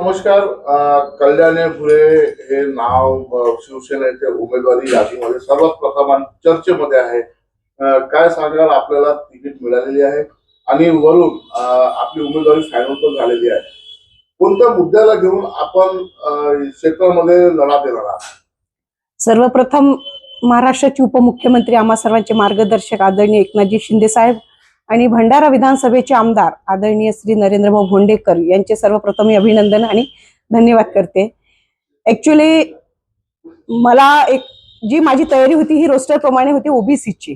नमस्कार कल्याणे फुले हे नाव शिवसेनेच्या उमेदवारी यादीमध्ये सर्वात प्रथम चर्चेमध्ये आहे. काय सांगाल? आपल्याला तिकीट मिळालेली आहे आणि वरून आपली उमेदवारी फायनल पण झालेली आहे. कोणत्या मुद्द्याला घेऊन आपण क्षेत्रामध्ये लढा देणार आहात? सर्वप्रथम महाराष्ट्राचे उपमुख्यमंत्री आम्हा सर्वांचे मार्गदर्शक आदरणीय एकनाथजी शिंदे साहेब आणि भंडारा विधानसभेचे आमदार आदरणीय श्री नरेंद्रभाऊ भोंडेकर यांचे सर्वप्रथम मी अभिनंदन आणि धन्यवाद करते. ऍक्च्युली मला एक जी माझी तयारी होती ही रोस्टर प्रमाणे होती ओबीसीची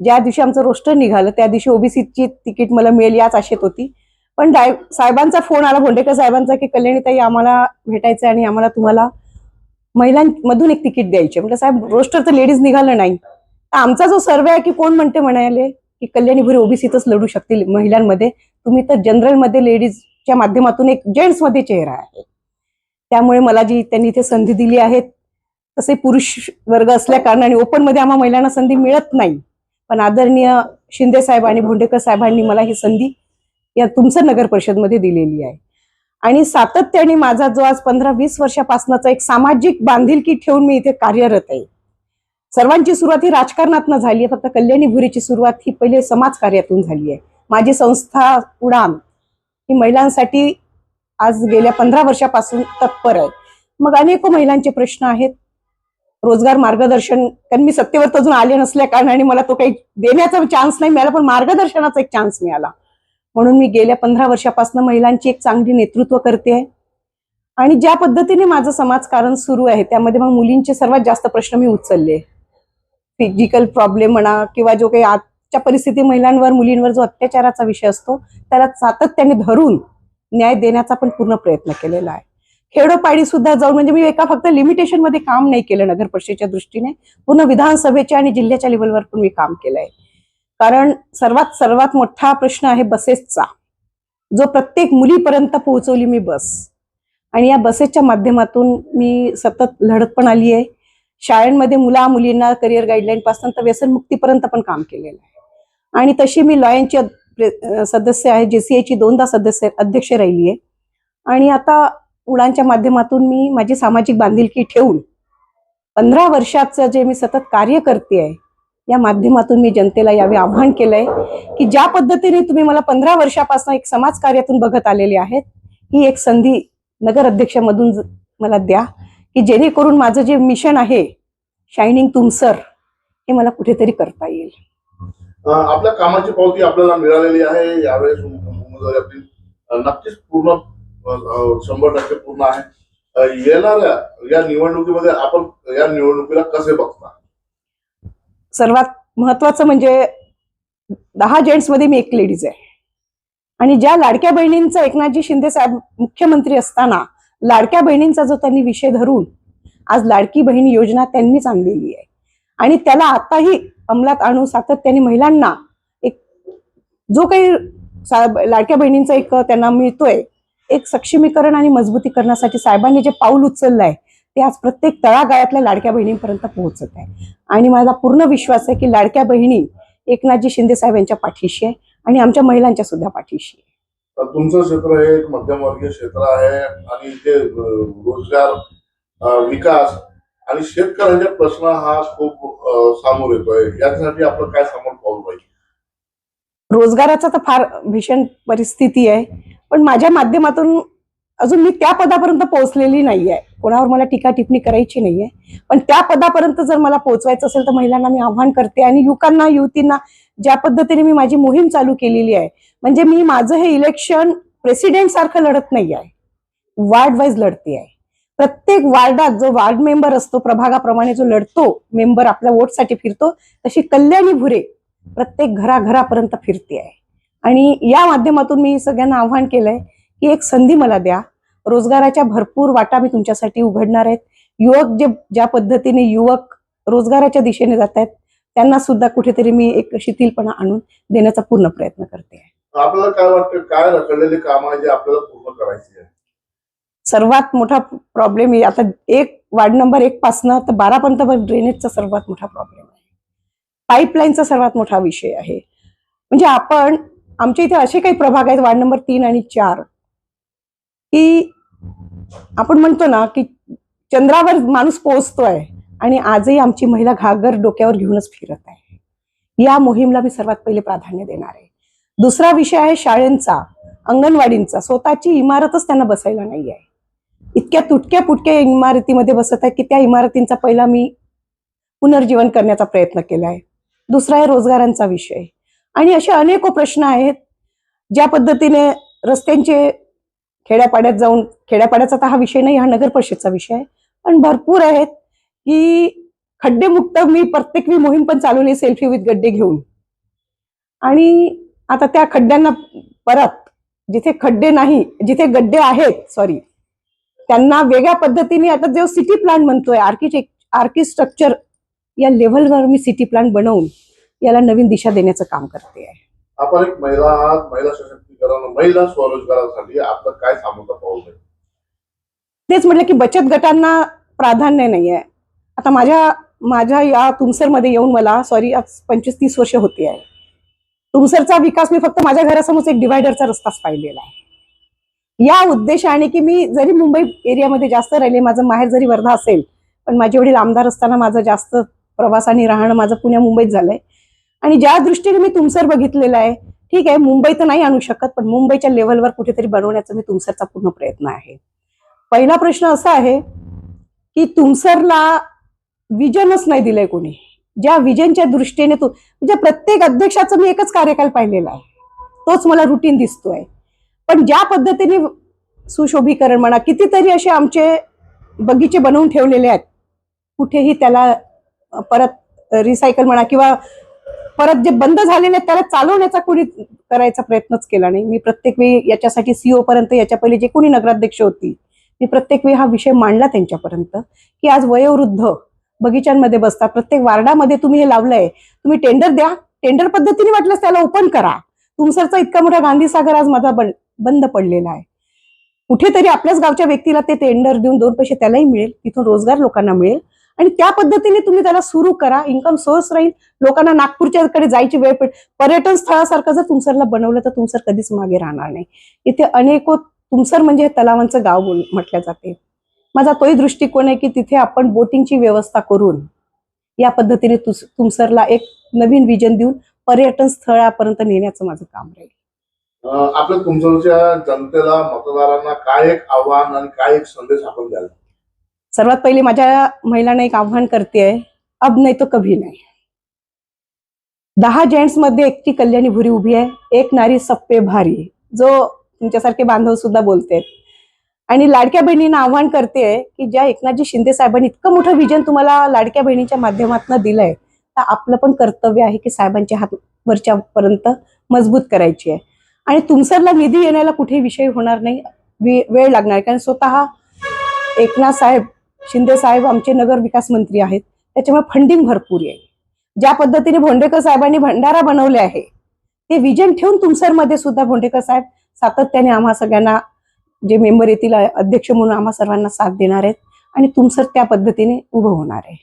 ज्या दिवशी आमचं रोस्टर निघालं त्या दिवशी ओबीसीची तिकीट मला मिळेल याच आशेत होती. पण डाय साहेबांचा फोन आला भोंडेकर साहेबांचा की कल्याणीताई आम्हाला भेटायचं आणि आम्हाला तुम्हाला महिलांमधून एक तिकीट द्यायचे म्हटलं साहेब रोस्टर तर लेडीज निघालं नाही. तर आमचा जो सर्वे आहे की कोण म्हणते म्हणाले? की कल्याणी भुरे ओबीसीतच लढू शकतील महिलांमध्ये. तुम्ही तर जनरलमध्ये लेडीजच्या माध्यमातून एक जेंट्समध्ये चेहरा आहे. त्यामुळे मला जी त्यांनी इथे संधी दिली आहे तसे पुरुष वर्ग असल्या कारणाने ओपनमध्ये आम्हा महिलांना संधी मिळत नाही. पण आदरणीय शिंदे साहेब आणि भोंडेकर साहेबांनी मला ही संधी या तुमचं नगर परिषदमध्ये दिलेली आहे. आणि सातत्याने माझा जो आज पंधरा वीस वर्षापासूनचा एक सामाजिक बांधिलकी ठेवून मी इथे कार्यरत आहे. सर्वांची सुरुवात ही राजकारणातनं झाली आहे. फक्त कल्याणी भुरीची सुरुवात ही पहिले समाजकार्यातून झाली आहे. माझी संस्था उडान ही महिलांसाठी आज गेल्या पंधरा वर्षापासून तत्पर आहे. मग अनेक महिलांचे प्रश्न आहेत. रोजगार मार्गदर्शन कारण मी सत्तेवर अजून आले नसल्या कारणाने मला तो काही देण्याचा चान्स नाही मिळाला पण मार्गदर्शनाचा एक चान्स मिळाला. म्हणून मी गेल्या पंधरा वर्षापासून महिलांची एक चांगली नेतृत्व करते आहे. आणि ज्या पद्धतीने माझं समाजकारण सुरू आहे त्यामध्ये मग मुलींचे सर्वात जास्त प्रश्न मी उचलले. फिजिकल प्रॉब्लेम म्हणा किंवा जो काही आजच्या परिस्थिती महिलांवर मुलींवर जो अत्याचाराचा विषय असतो त्याला सातत्याने धरून न्याय देण्याचा पण पूर्ण प्रयत्न केलेला आहे. खेडोपाडी सुद्धा जाऊन म्हणजे मी एका फक्त लिमिटेशनमध्ये काम नाही केलं नगर परिषदेच्या दृष्टीने पूर्ण विधानसभेच्या आणि जिल्ह्याच्या लेवलवर पण मी काम केलंय. कारण सर्वात सर्वात मोठा प्रश्न आहे बसेसचा. जो प्रत्येक मुलीपर्यंत पोहोचवली मी बस. आणि या बसेसच्या माध्यमातून मी सतत लढत पण आली आहे शाळांमध्ये मुला मुलींना करिअर गाईडलाईन पासून तर व्यसनमुक्तीपर्यंत पण काम केलेलं आहे. आणि तशी मी लॉयनची सदस्य आहे जेसीआयची दोनदा सदस्य अध्यक्ष राहिली आहे. आणि आता उडानच्या माध्यमातून मी माझी सामाजिक बांधिलकी ठेवून पंधरा वर्षाचं जे मी सतत कार्य करते आहे या माध्यमातून मी जनतेला यावे आव्हान केलंय की ज्या पद्धतीने तुम्ही मला पंधरा वर्षापासून एक समाज कार्यातून बघत आलेले आहेत ही एक संधी नगर अध्यक्षमधून मला द्या. की जेणेकरून माझं जे मिशन आहे शायनिंग तुमसर हे मला कुठेतरी करता येईल. आपल्या कामाची पावती आपल्याला मिळालेली आहे यावेळेस नक्कीच पूर्ण शंभर टक्के पूर्ण आहे. येणाऱ्या या निवडणुकीमध्ये आपण या निवडणुकीला कसे बघता? सर्वात महत्वाचं म्हणजे दहा जेंट्समध्ये मी एक लेडीज आहे. आणि ज्या लाडक्या बहिणींचा एकनाथजी शिंदे साहेब मुख्यमंत्री असताना लाडक्या बहिणींचा जो त्यांनी विषय धरून आज लाडकी बहीण योजना त्यांनीच आणलेली आहे. आणि त्याला आताही अंमलात आणून सातत्याने महिलांना एक जो काही सा- लाडक्या बहिणींचा एक त्यांना मिळतोय एक सक्षमीकरण आणि मजबूतीकरणासाठी साहेबांनी जे पाऊल उचललं आहे ते आज प्रत्येक तळागाळातल्या लाडक्या बहिणींपर्यंत पोहोचत आहे. आणि माझा पूर्ण विश्वास आहे की लाडक्या बहिणी एकनाथजी शिंदे साहेब यांच्या पाठीशी आहे आणि आमच्या महिलांच्या सुद्धा पाठीशी आहे. तुमचं क्षेत्र हे एक मध्यमवर्गीय क्षेत्र आहे आणि इथे रोजगार विकास आणि शेतकऱ्यांचे प्रश्न हा खूप सामोर येतोय. यासाठी आपण काय समोर पाहू पाहिजे? रोजगाराचा तर फार भीषण परिस्थिती आहे. पण माझ्या माध्यमातून अजून मी त्या पदापर्यंत पोहोचलेली नाहीये. कोणावर मला टीका टिप्पणी करायची नाहीये. पण त्या पदापर्यंत जर मला पोहोचवायचं असेल तर महिलांना मी आव्हान करते आणि युवकांना युवतींना ज्या पद्धतीने मी माझी मोहीम चालू केलेली आहे म्हणजे मी माझं हे इलेक्शन प्रेसिडेंट सारखं लढत नाही आहे वार्ड वाईज लढते आहे. प्रत्येक वार्डात जो वार्ड मेंबर असतो प्रभागाप्रमाणे जो लढतो मेंबर आपल्या वोटसाठी फिरतो तशी कल्याणी भुरे प्रत्येक घराघरापर्यंत फिरते आहे. आणि या माध्यमातून मी सगळ्यांना आव्हान केलंय की एक संधी मला द्या रोजगाराच्या भरपूर वाटा मी तुमच्यासाठी उघडणार आहेत. युवक जे ज्या पद्धतीने युवक रोजगाराच्या दिशेने जात आहेत त्यांना सुद्धा कुठेतरी मी एक शिथिलपणा आणून देण्याचा पूर्ण प्रयत्न करते आहे. आपल्याला काय वाटतं काय रखडलेली काम आहे जे आपल्याला पूर्ण करायची सर्वात मोठा प्रॉब्लेम आता एक वार्ड नंबर एक पासनं तर बारापर्यंत ड्रेनेजचा सर्वात मोठा प्रॉब्लेम आहे. पाईपलाईनचा सर्वात मोठा विषय आहे. म्हणजे आपण आमच्या इथे असे काही प्रभाग आहेत वार्ड नंबर तीन आणि चार. की आपण म्हणतो ना की चंद्रावर माणूस पोहोचतोय आणि आजही आमची महिला घागर डोक्यावर घेऊनच फिरत आहे. या मोहीमला मी सर्वात पहिले प्राधान्य देणार आहे. दुसरा विषय आहे शाळेंचा अंगणवाडींचा. स्वतःची इमारतच त्यांना बसायला नाही आहे इतक्या तुटक्या पुटक्या इमारतीमध्ये बसत आहे की त्या इमारतींचा पहिला मी पुनर्जीवन करण्याचा प्रयत्न केला आहे. दुसरा आहे रोजगारांचा विषय. आणि असे अनेको प्रश्न आहेत ज्या पद्धतीने रस्त्यांचे खेड्यापाड्यात जाऊन खेड्यापाड्याचा तर हा विषय नाही हा नगर परिषदचा विषय आहे. पण भरपूर आहेत की खड्डेमुक्त मी प्रत्येक मी मोहीम पण चालवली सेल्फी विथ गड्डे घेऊन. आणि आता त्या खड्ड्यांना परत जिथे खड्डे नाही जिथे गड्डे आहेत सॉरी त्यांना वेगळ्या पद्धतीने आता जो सिटी प्लॅन म्हणतोय आर्किटेक्ट आर्किस्ट्रक्चर या लेव्हलवर मी सिटी प्लॅन बनवून याला नवीन दिशा देण्याचं काम करते आहे. आपण एक महिला आहात महिला सशक्तीकरण महिला स्वरोजगारासाठी आपलं काय सामोरं पाहू तेच म्हटलं की बचत गटांना प्राधान्य नाही आहे आता माझ्या माझ्या या तुमसरमध्ये येऊन मला सॉरी आज पंचवीस तीस वर्ष होती आहे. तुमसरचा विकास मी फक्त माझ्या घरासमोर एक डिवायडरचा रस्ताच पाहिलेला आहे. या उद्देशाने की मी जरी मुंबई एरियामध्ये जास्त राहिले माझं माहेर जरी वर्धा असेल पण माझे वडील आमदार असताना माझं जास्त प्रवास आणि राहणं माझं पुण्या मुंबईत झालंय. आणि ज्या दृष्टीने मी तुमसर बघितलेलं आहे ठीक आहे मुंबई तर नाही आणू शकत पण मुंबईच्या लेवलवर कुठेतरी बनवण्याचा मी तुमसरचा पूर्ण प्रयत्न आहे. पहिला प्रश्न असा आहे की तुमसरला विजनच नाही दिलंय कोणी. ज्या विजनच्या दृष्टीने तू म्हणजे प्रत्येक अध्यक्षाचं मी एकच कार्यकाल पाहिलेला आहे. तोच मला रुटीन दिसतोय. पण ज्या पद्धतीने सुशोभीकरण म्हणा कितीतरी असे आमचे बगीचे बनवून ठेवलेले आहेत कुठेही त्याला परत रिसायकल म्हणा किंवा परत जे बंद झालेले आहेत त्याला चालवण्याचा कोणी करायचा प्रयत्नच केला नाही. मी प्रत्येक वेळी याच्यासाठी सीओ पर्यंत याच्या पहिले जे कोणी नगराध्यक्ष होती मी प्रत्येक वेळी हा विषय मांडला त्यांच्यापर्यंत की आज वयोवृद्ध बगीचांमध्ये बसतात. प्रत्येक वार्डामध्ये तुम्ही हे लावलंय. तुम्ही टेंडर द्या. टेंडर पद्धतीने वाटल्यास त्याला ओपन करा. तुमसरचा इतका मोठा गांधी सागर आज माझा बंद पडलेला आहे. कुठेतरी आपल्याच गावच्या व्यक्तीला ते टेंडर देऊन दोन पैसे त्यालाही मिळेल. तिथून रोजगार लोकांना मिळेल. आणि त्या पद्धतीने तुम्ही त्याला सुरू करा. इन्कम सोर्स राहील. लोकांना नागपूरच्याकडे जायची वेळ पडेल पर्यटन स्थळासारखं जर तुमसरला बनवलं तर तुमसर कधीच मागे राहणार नाही. इथे अनेको तुमसर म्हणजे हे तलावांचं गाव बोल म्हटलं जाते. माझा तोही दृष्टिकोन आहे की तिथे आपण बोटिंगची व्यवस्था करून या पद्धतीने तुमसरला एक नवीन विजन देऊन पर्यटन स्थळापर्यंत नेण्याचं माझं काम राहील. आपल्या तुमसरच्या जनतेला मतदारांना काय एक आव्हान आणि काय एक संदेश आपण द्याल? सर्वात पहिले माझ्या महिलांना एक आव्हान करते. अब नाही तो कभी नाही. दहा जेंट्समध्ये एकटी कल्याणी भुरी उभी आहे. एक नारी सप्पे भारी. जो तुमच्यासारखे बांधव सुद्धा बोलते. आणि लाडक्या बहिणींना आव्हान करते की ज्या एकनाथजी शिंदे साहेबांनी इतकं मोठं विजन तुम्हाला लाडक्या बहिणीच्या माध्यमातून दिलंय तर आपलं पण कर्तव्य आहे की साहेबांच्या हात वरच्या पर्यंत मजबूत करायची आहे. आणि तुमसरला निधी येण्याला कुठेही विषय होणार नाही. वेळ लागणार कारण स्वतः एकनाथ साहेब शिंदे साहेब आमचे नगर विकास मंत्री आहेत. त्याच्यामुळे फंडिंग भरपूर आहे. ज्या पद्धतीने भोंडेकर साहेबांनी भंडारा बनवले आहे ते विजन ठेवून तुमसरमध्ये सुद्धा भोंडेकर साहेब सातत्याने आम्हा सगळ्यांना जे मेंबर येतील अध्यक्ष म्हणून आम्हा सर्वांना साथ देणार आहेत आणि तुमसर त्या पद्धतीने उभं होणार आहे.